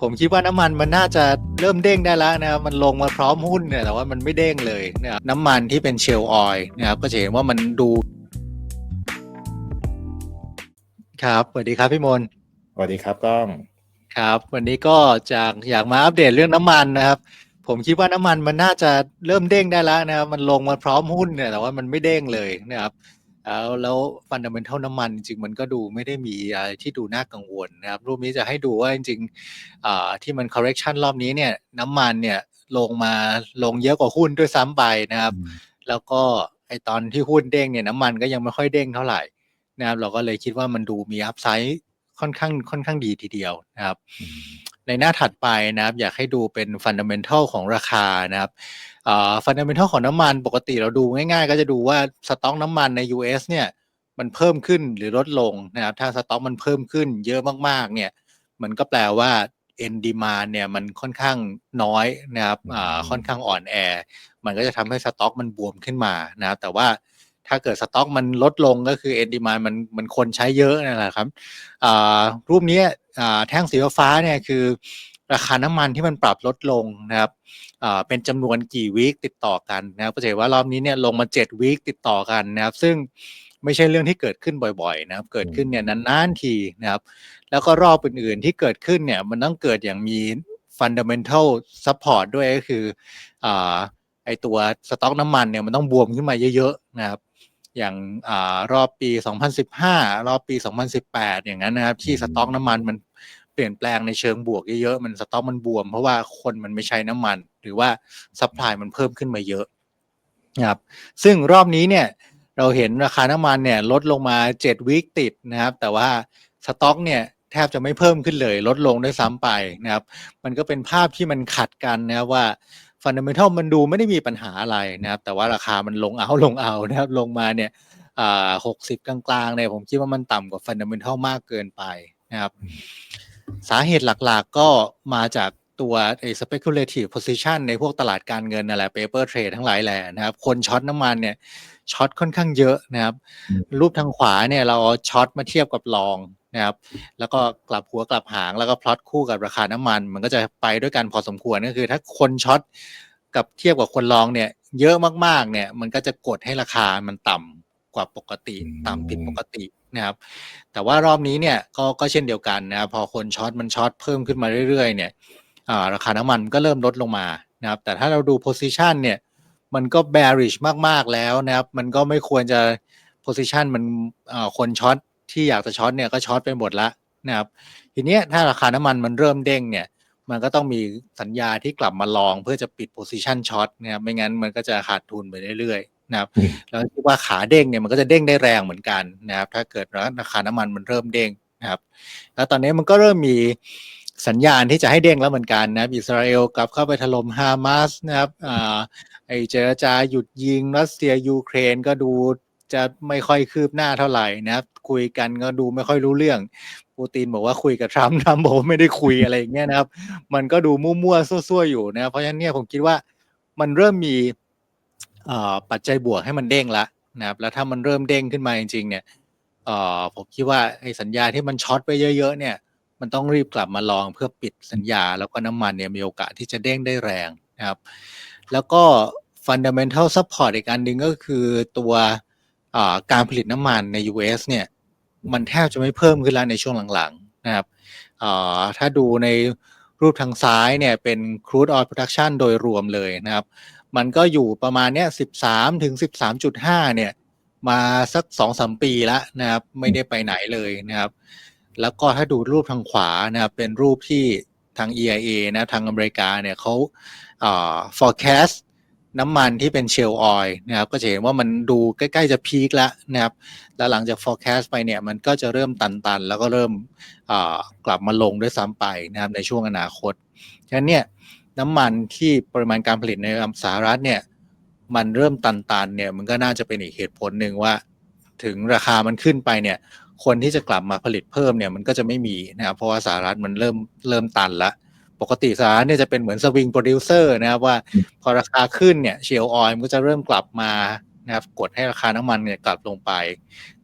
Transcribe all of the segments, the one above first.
ผมคิดว่าน้ำมันมันน่าจะเริ่มเด้งได้แล้วนะครับมันลงมาพร้อมหุ้นเนี่ยแต่ว่ามันไม่เด้งเลยนะครับน้ำมันที่เป็นเชลล์ออยล์นะครับก็จะเห็นว่ามันดูครับสวัสดีครับพี่มนสวัสดีครับก้องครับ วันนี้ก็จากอยากมาอัปเดตเรื่องน้ำมันนะครับ ผมคิดว่าน้ำมันมันน่าจะเริ่มเด้งได้แล้วนะครับมันลงมาพร้อมหุ้นเนี่ยแต่ว่ามันไม่เด้งเลยนะครับ แล้วแล้วฟันดัมเบลทัลน้ำมันจริงๆมันก็ดูไม่ได้มีอะไรที่ดูน่ากังวลนะครับ รูปนี้จะให้ดูว่าจริงๆอ่าที่มัน correction รอบนี้เนี่ยน้ำมันเนี่ยลงมาลงเยอะกว่าหุ้นด้วยซ้ำไปนะครับ แล้วก็ไอตอนที่หุ้นเด้งเนี่ยน้ำมันก็ยังไม่ค่อยเด้งเท่าไหร่นะครับ เราก็เลยคิดว่ามันดูมีอัพไซด์ค่อนข้างค่อนข้างดีทีเดียวนะครับ ในหน้าถัดไปนะครับ อยากให้ดูเป็นฟันดัมเบลทัลของราคานะครับฟันดัมเบลทัลของน้ำมันปกติเราดูง่ายๆ ก็จะดูว่าสต็อกน้ำมันใน US เนี่ยมันเพิ่มขึ้นหรือลดลงนะครับ ถ้าสต็อกมันเพิ่มขึ้นเยอะมากๆ เนี่ย มันก็แปลว่า end demand เนี่ยมันค่อนข้างน้อยนะครับอ่าค่อนข้างอ่อนแอ มันก็จะทำให้สต็อกมันบวมขึ้นมานะครับแต่ว่าถ้าเกิดสต็อกมันลดลงก็คือ end demand มันมันคนใช้เยอะนั่นแหละครับอ่ารูปนี้อ่า แท่งสีฟ้าเนี่ยคือราคาน้ำมันที่มันปรับลดลงนะครับเป็นจำนวนกี่วีคติดต่อกันนะครับก็จะเห็นว่ารอบนี้เนี่ยลงมา7วีคติดต่อกันนะครับ ซึ่งไม่ใช่เรื่องที่เกิดขึ้นบ่อยๆ นะครับ เกิดขึ้นเนี่ยนานๆทีนะครับ แล้วก็รอบอื่นๆที่เกิดขึ้นเนี่ยมันต้องเกิดอย่างมี fundamental support ด้วยก็คืออ่าไอตัวสต็อกน้ำมันเนี่ยมันต้องบวมขึ้นมาเยอะๆนะครับ อย่างอ่ารอบปี 2015 รอบปี 2018 อย่างนั้นนะครับ ที่สต็อกน้ำมันมัน เปลี่ยนแปลงในเชิงบวกเยอะๆมันสต็อกมันบวม เพราะว่าคนมันไม่ใช้น้ำมัน หรือว่าซัพพลายมันเพิ่มขึ้นมาเยอะนะครับซึ่งรอบนี้เนี่ยเราเห็นราคาน้ำมันเนี่ยลดลงมา7วีคติดนะครับ แต่ว่าสต็อกเนี่ยแทบจะไม่เพิ่มขึ้นเลย ลดลงด้วยซ้ำไปนะครับ มันก็เป็นภาพที่มันขัดกันนะว่าฟันเดเมนทัลมันดูไม่ได้มีปัญหาอะไรนะครับ แต่ว่าราคามันลงเอาลงเอานะครับ ลงมาเนี่ยหกสิบกลางๆเนี่ยผมคิดว่ามันต่ำกว่าฟันเดเมนทัลมากเกินไปนะครับ สาเหตุหลักๆก็มาจากตัวไอ้ speculative position ในพวกตลาดการเงินนั่นแหละ paper trade ทั้งหลายแหละนะครับ คนช็อตน้ำมันเนี่ยช็อตค่อนข้างเยอะนะครับ รูปทางขวาเนี่ยเราเอาช็อตมาเทียบกับลองนะครับ แล้วก็กลับหัวกลับหางแล้วก็พลอตคู่กับราคาน้ำมัน มันก็จะไปด้วยกันพอสมควรก็คือ ถ้าคนช็อตกับเทียบกับคนลองเนี่ย เยอะมากๆเนี่ยมันก็จะกดให้ราคามันต่ำ กว่าปกติต่ำผิดปกตินะครับแต่ว่ารอบนี้เนี่ยก็ก็เช่นเดียวกันนะครับพอคนช็อตมันช็อตเพิ่มขึ้นมาเรื่อยๆเนี่ยอ่าราคาน้ำมันก็เริ่มลดลงมานะครับแต่ถ้าเราดู position เนี่ยมันก็ bearish มากๆแล้วนะครับมันก็ไม่ควรจะ position มันอ่าคนช็อตที่อยากจะช็อตเนี่ยก็ช็อตไปหมดละนะครับทีเนี้ยถ้าราคาน้ำมันมันเริ่มเด้งเนี่ยมันก็ต้องมีสัญญาที่กลับมาลองเพื่อจะปิด position ช็อตนะครับไม่งั้นมันก็จะขาดทุนไปเรื่อยๆ นะครับแล้วคิดว่าขาเด้งเนี่ยมันก็จะเด้งได้แรงเหมือนกันนะครับ ถ้าเกิดราคาน้ำมันมันเริ่มเด้งนะครับ แล้วตอนนี้มันก็เริ่มมีสัญญาณที่จะให้เด้งแล้วเหมือนกันนะครับอิสราเอลกลับเข้าไปถล่มฮามาสนะครับอ่าไอเจรจาหยุดยิงรัสเซียยูเครนก็ดูจะไม่ค่อยคืบหน้าเท่าไหร่นะครับ คุยกันก็ดูไม่ค่อยรู้เรื่องปูตินบอกว่าคุยกับทรัมป์ทรัมป์บอกว่าไม่ได้คุยอะไรอย่างเงี้ยนะครับ มันก็ดูมั่วๆซั่วๆอยู่นะครับเพราะฉะนั้นเนี่ยผมคิดว่ามันเริ่มมี ปัจจัยบวกให้มันเด้งละนะครับแล้วถ้ามันเริ่มเด้งขึ้นมาจริงๆเนี่ยผมคิดว่าไอ้สัญญาที่มันช็อตไปเยอะๆเนี่ยมันต้องรีบกลับมาลองเพื่อปิดสัญญา แล้วก็น้ำมันเนี่ยมีโอกาสที่จะเด้งได้แรงนะครับแล้วก็ fundamental support อีกอันหนึ่งก็คือตัวการผลิตน้ำมันใน US เนี่ยมันแทบจะไม่เพิ่มขึ้นแล้วในช่วงหลังๆนะครับถ้าดูในรูปทางซ้ายเนี่ยเป็น crude oil production โดยรวมเลยนะครับ มันก็อยู่ประมาณเนี้ย13ถึง13.5เนี่ย มาสักสองสามปีแล้วนะครับ ไม่ได้ไปไหนเลยนะครับ แล้วก็ถ้าดูรูปทางขวานะครับ เป็นรูปที่ทาง EIA นะทางอเมริกาเนี่ยเขาอ่า forecast น้ำมันที่เป็นเชลล์ออยนะครับ ก็จะเห็นว่ามันดูใกล้ ๆ จะพีคแล้วนะครับ แล้วหลังจาก forecast ไปเนี่ย มันก็จะเริ่มตัน ๆ แล้วก็เริ่มกลับมาลงด้วยซ้ำไปนะครับในช่วงอนาคต ฉะนั้นเนี่ย น้ำมันที่ปริมาณการผลิตในสหรัฐเนี่ยมันเริ่มตันๆเนี่ยมันก็น่าจะเป็นอีกเหตุผลหนึ่งว่า ถึงราคามันขึ้นไปเนี่ยคนที่จะกลับมาผลิตเพิ่มเนี่ยมันก็จะไม่มีนะครับเพราะว่าสหรัฐมันเริ่มเริ่มตันละปกติสหรัฐเนี่ยจะเป็นเหมือนสวิงโปรดิวเซอร์นะครับว่าพอราคาขึ้นเนี่ยเชลล์ออยล์มันก็จะเริ่มกลับมานะครับกดให้ราคาน้ำมันเนี่ยกลับลงไป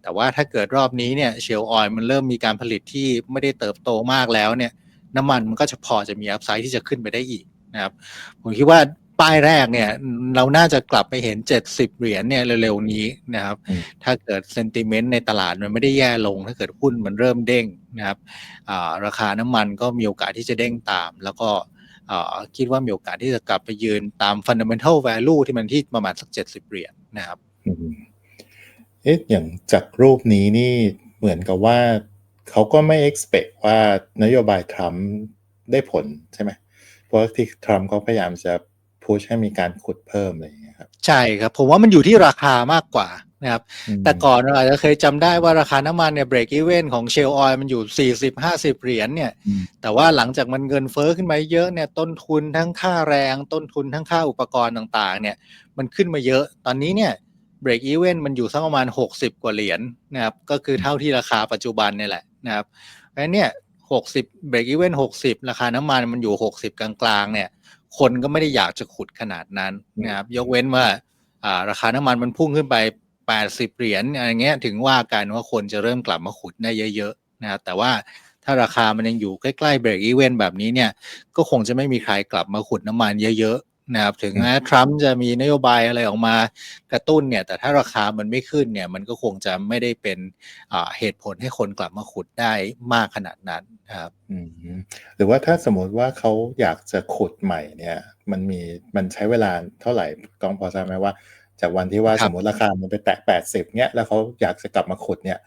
แต่ว่าถ้าเกิดรอบนี้เนี่ยเชลล์ออยล์มันเริ่มมีการผลิตที่ไม่ได้เติบโตมากแล้วเนี่ยน้ำมันมันก็จะพอจะมีอัพไซด์ที่จะขึ้นไปได้อีก นะครับผมคิดว่าป้ายแรกเนี่ย เราน่าจะกลับไปเห็น70เหรียญเนี่ยเร็วๆนี้นะครับอืมถ้าเกิดเซนติเมนต์ในตลาดมันไม่ได้แย่ลง ถ้าเกิดหุ้นมันเริ่มเด้งนะครับอ่าราคาน้ำมันก็มีโอกาสที่จะเด้งตาม แล้วก็อ่าคิดว่ามีโอกาสที่จะกลับไปยืนตาม fundamental value ที่มันที่ประมาณสัก70เหรียญนะครับอืมเอ๊ะอย่างจากรูปนี้นี่เหมือนกับว่าเขาก็ไม่ expect ว่านโยบายทรัมป์ได้ผลใช่ไหมเพราะว่าที่ทรัมป์เขาพยายามจะพุชให้มีการขุดเพิ่มอะไรอย่างเงี้ยครับใช่ครับผมว่ามันอยู่ที่ราคามากกว่านะครับอืมแต่ก่อนเราอาจจะเคยจำได้ว่าราคาน้ำมันเนี่ย break even ของเชลออยมันอยู่ 40 50 เหรียญเนี่ยอืมแต่ว่าหลังจากมันเงินเฟ้อขึ้นมาเยอะเนี่ยต้นทุนทั้งค่าแรงต้นทุนทั้งค่าอุปกรณ์ต่างๆ เนี่ยมันขึ้นมาเยอะ ตอนนี้เนี่ย break even มันอยู่สักประมาณ 60 กว่าเหรียญนะครับก็คือเท่าที่ราคาปัจจุบันเนี่ยแหละนะครับเพราะฉะนั้นเนี่ย 60 break even 60ราคาน้ำมันมันอยู่60กลางๆเนี่ย คนก็ไม่ได้อยากจะขุดขนาดนั้นนะครับ ยกเว้นว่าอ่าราคาน้ำมันมันพุ่งขึ้นไป80เหรียญอะไรเงี้ยถึงว่าการว่าคนจะเริ่มกลับมาขุดได้เยอะๆนะครับแต่ว่าถ้าราคามันยังอยู่ใกล้ๆเบรกอีเวนแบบนี้เนี่ย ก็คงจะไม่มีใครกลับมาขุดน้ำมันเยอะๆ นะครับถึงแม้ทรัมป์จะมีนโยบายอะไรออกมากระตุ้นเนี่ยแต่ถ้าราคามันไม่ขึ้นเนี่ยมันก็คงจะไม่ได้เป็นอ่าเหตุผลให้คนกลับมาขุดได้มากขนาดนั้นนะครับอืมหรือว่าถ้าสมมติว่าเขาอยากจะขุดใหม่เนี่ยมันมีมันใช้เวลาเท่าไหร่กองพอทราบไหมว่า จากวันที่ว่าครัสบมมติราคามันไปแตะแปดสิบเนี่ยแล้วเขาอยากจะกลับมาขุดเนี่ย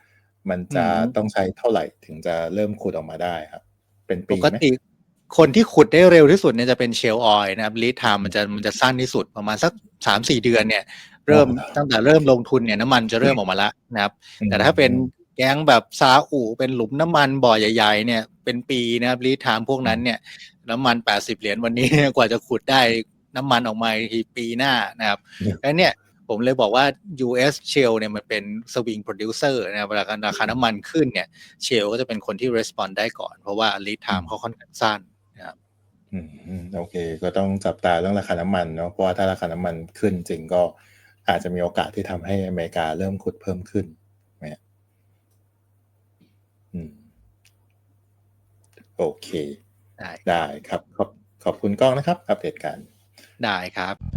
มันจะอืมต้องใช้เท่าไหร่ถึงจะเริ่มขุดออกมาได้ครับ เป็นปปีกไหมติ คนที่ขุดได้เร็วที่สุดเนี่ยจะเป็นเชลออยนะครับลีดไทม์มันจะมันจะสั้นที่สุดประมาณสักสามสี่เดือนเนี่ย เริ่มตั้งแต่เริ่มลงทุนเนี่ยน้ำมันจะเริ่มออกมาแล้วนะครับ แต่ถ้าเป็นแก๊งแบบซาอุเป็นหลุมน้ำมันบ่อใหญ่ๆเนี่ยเป็นปีนะครับลีดไทม์พวกนั้นเนี่ย น้ำมัน80เหรียญวันนี้กว่าจะขุดได้น้ำมันออกมาอีกทีปีหน้านะครับเนี่ยแล้วเนี่ยผมเลยบอกว่า US Shale เนี่ยมันเป็น swing producer นะครับเวลาราคาน้ำมันขึ้นเนี่ย Shale ก็จะเป็นคนที่ respond ได้ก่อน เพราะว่า lead time เขาค่อนข้างสั้น นะครับอืมอืมโอเค ก็ต้องจับตาเรื่องราคาน้ำมันเนาะเพราะว่าถ้าราคาน้ำมันขึ้นจริงก็อาจจะมีโอกาสที่ทำให้อเมริกาเริ่มขุดเพิ่มขึ้นนะอืมโอเค ได้ได้ครับขอบขอบคุณกล้องนะครับ อัปเดตการได้ครับ